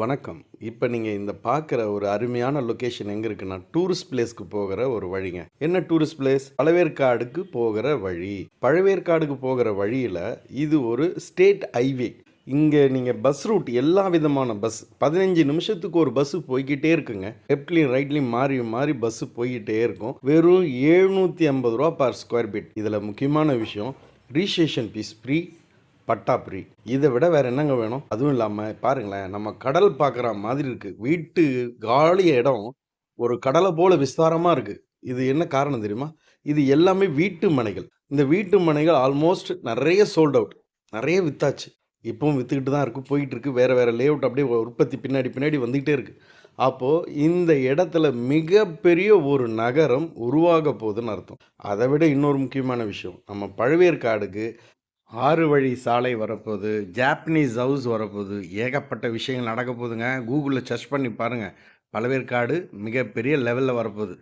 வணக்கம். இப்போ நீங்கள் இந்த பார்க்குற ஒரு அருமையான லொக்கேஷன் எங்கே இருக்குன்னா டூரிஸ்ட் பிளேஸ்க்கு போகிற ஒரு வழிங்க. என்ன டூரிஸ்ட் பிளேஸ் பழவேற்காடுக்கு போகிற வழி. பழவேற்காடுக்கு போகிற வழியில் இது ஒரு ஸ்டேட் ஹைவே இங்கே நீங்கள் பஸ் ரூட் எல்லா விதமான பஸ் பதினஞ்சு நிமிஷத்துக்கு ஒரு பஸ்ஸு போய்கிட்டே இருக்குங்க. லெஃப்ட்லையும் ரைட்லையும் மாறி மாறி பஸ்ஸு போய்கிட்டே இருக்கும். வெறும் எழுநூற்றி ஐம்பது ரூபா பர் ஸ்கொயர் ஃபீட் இதில் முக்கியமான விஷயம் ரீசேஷன் ஃபீஸ் ஃப்ரீ பட்டாப்புரி இதை விட வேற என்னங்க வேணும்? அதுவும் இல்லாமல் பாருங்களேன் நம்ம கடல் பார்க்குற மாதிரி இருக்கு. வீட்டு காலிய இடம் ஒரு கடலை போல விஸ்தாரமாக இருக்கு. இது என்ன காரணம் தெரியுமா? இது எல்லாமே வீட்டு மனைகள். இந்த வீட்டு மனைகள் ஆல்மோஸ்ட் நிறைய சோல்ட் அவுட் நிறைய வித்தாச்சு. இப்பவும் வித்துக்கிட்டு தான் இருக்கு போயிட்டு இருக்கு வேற வேற லேஅவுட் அப்படியே உற்பத்தி பின்னாடி பின்னாடி வந்துகிட்டே இருக்கு. அப்போ இந்த இடத்துல மிகப்பெரிய ஒரு நகரம் உருவாக போகுதுன்னு அர்த்தம். அதை விட இன்னொரு முக்கியமான விஷயம் நம்ம பழவேற்காடுக்கு ஆறு வழி சாலை வரப்போகுது ஜாப்பனீஸ் ஹவுஸ் வரப்போகுது. ஏகப்பட்ட விஷயங்கள் நடக்க போகுதுங்க. கூகுளில் சர்ச் பண்ணி பாருங்கள் பழவேற்காடு மிகப்பெரிய லெவலில் வரப்போகுது.